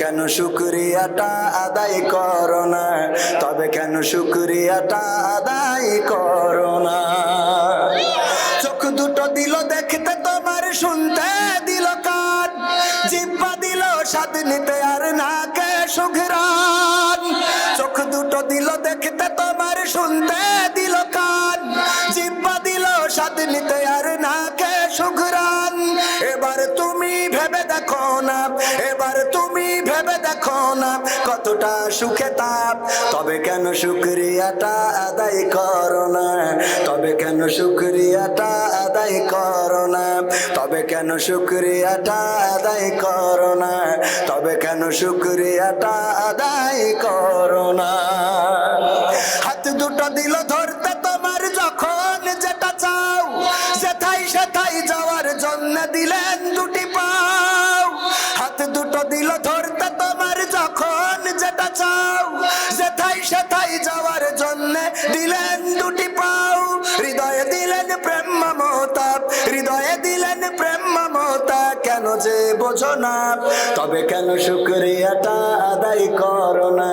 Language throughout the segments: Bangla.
কেন শুক্রিয়াটা আদায় করো না? তবে কেন শুক্রিয়াটা আদায় করো না? চোখ দুটো দিল দেখতে তোমার, শুনতে দিল কান। জিব্বা দিল, স্বাদ নিতে আর নাকে সুঘরান চোখ দুটো দিল দেখতে তোমার, শুনতে দিল কান। জিব্বা দিল, স্বাদ নিতে আর নাকে সুঘরান এবার তুমি ভেবে দেখো না কতটা সুখে তাপ? তবে কেন শুক্রিয়াটা আদায় করো না? তবে কেন শুক্রিয়াটা আদায় করো না? তবে কেন শুক্রিয়াটা আদায় করো না? তবে কেন শুক্রিয়াটা আদায় করো না? হাত দুটো দিল ধরতে দুটো দিল ধরতে তোমার যখন যেটা চাও। যেথাই সেথাই যাওয়ার জন্য দিলেন দুটি পাও। হৃদয়ে দিলেন প্রেম মমতা। হৃদয়ে দিলেন প্রেম মমতা। কেন যে বোঝো না। তবে কেন শুক্রিয়াটা আদায় করো না?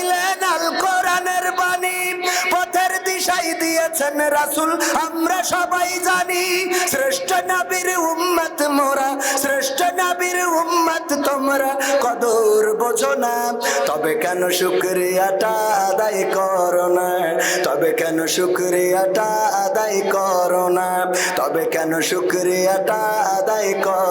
দিয়েছেন রাসূল, আমরা সবাই জানি শ্রেষ্ঠ নবীর উম্মত মোরা, শ্রেষ্ঠ নবীর উম্মত তোমরা, কদর বোঝো না। তবে কেন শুক্রিয়াটা আদায় করো না? তবে কেন শুক্রিয়াটা আদায় করো না? তবে কেন শুক্রিয়াটা আদায় করো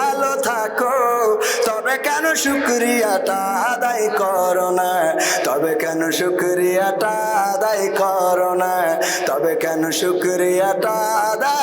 কেন শুক্রিয়াটা আদায় করো না? তবে কেন শুক্রিয়াটা আদায় করো না? তবে কেন শুক্রিয়াটা আদায়